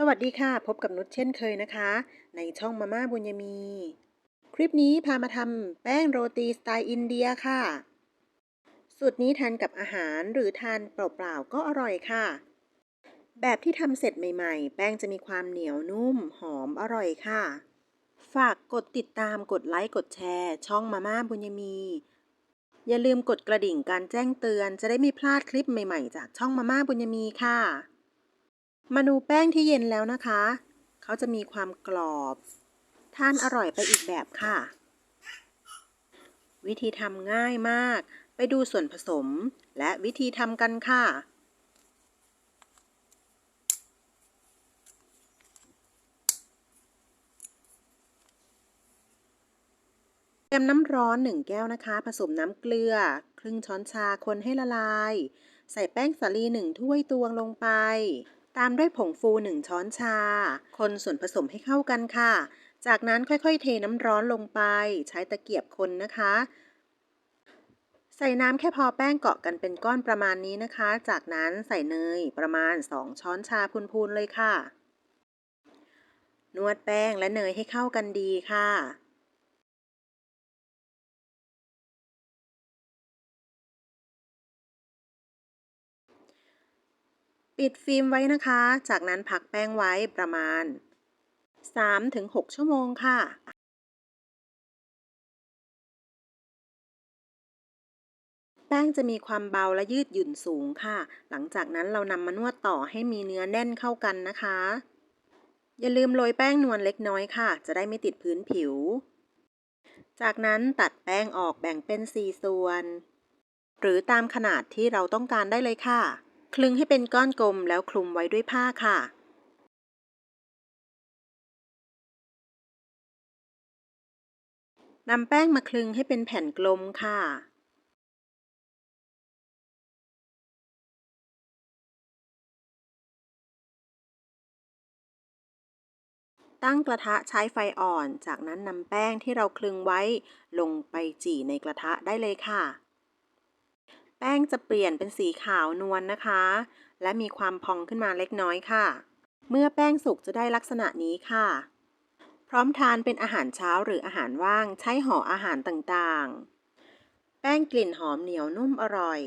สวัสดีค่ะ พบกับนุชเช่นเคยนะคะ ในช่องมาม่าบุญยมี คลิปนี้พามาทำแป้งโรตีสไตล์อินเดียค่ะ สูตรนี้ทานกับอาหารหรือทานเปล่าๆก็อร่อยค่ะ แบบที่ทำเสร็จใหม่ๆ แป้งจะมีความเหนียวนุ่มหอมอร่อยค่ะ ฝากกดติดตามกดไลค์กดแชร์ ช่องมาม่าบุญยมี อย่าลืมกดกระดิ่งการแจ้งเตือนจะได้ไม่พลาดคลิปใหม่ๆ จากช่องมาม่าบุญยมีค่ะ มาดูแป้งที่เย็นแล้วนะคะ เขาจะมีความกรอบ ทานอร่อยไปอีกแบบค่ะ วิธีทำง่ายมาก ไปดูส่วนผสมและวิธีทำกันค่ะ เตรียมน้ำร้อน 1 แก้วนะคะ ผสมน้ำเกลือ ครึ่งช้อนชาคนให้ละลาย ใส่แป้งสาลี 1 ถ้วยตวงลงไป ตามด้วยผงฟู1ช้อนชา คนส่วนผสมให้เข้ากันค่ะ จากนั้นค่อยๆ เทน้ำร้อนลงไป ใช้ตะเกียบคนนะคะ ใส่น้ำแค่พอแป้งเกาะกันเป็นก้อนประมาณนี้นะคะ จากนั้นใส่เนยประมาณ 2 ช้อนชาพูนๆเลยค่ะ นวดแป้งและเนยให้เข้ากันดีค่ะ ปิดฟิล์มไว้นะคะ จากนั้นพักแป้งไว้ประมาณ 3-6 ชั่วโมงค่ะแป้งจะมีความเบาและยืดหยุ่นสูงค่ะ หลังจากนั้นเรานำมานวดต่อให้มีเนื้อแน่นเข้ากันนะคะ อย่าลืมโรยแป้งนวลเล็กน้อยค่ะ จะได้ไม่ติดพื้นผิว จากนั้นตัดแป้งออกแบ่งเป็น 4 ส่วน หรือตามขนาดที่เราต้องการได้เลยค่ะ คลึงให้เป็นก้อนกลมแล้วคลุมไว้ด้วยผ้าค่ะ นำแป้งมาคลึงให้เป็นแผ่นกลมค่ะ ตั้งกระทะใช้ไฟอ่อน จากนั้นนำแป้งที่เราคลึงไว้ ลงไปจี่ในกระทะได้เลยค่ะ งจะเปลี่ยนเป็นสีขาวนวลนนะคะ และมีความพองขึ้นมาเล็กน้อยค่ะ เมื่อแป้งสุกจะได้ลักษณะนี้ค่ะ พร้อมทานเป็นอาหารเช้าหรืออาหารว่างใช้ห่ออาหารต่างๆ แป้งกลิ่นหอมเหนียวนุ่มอร่อย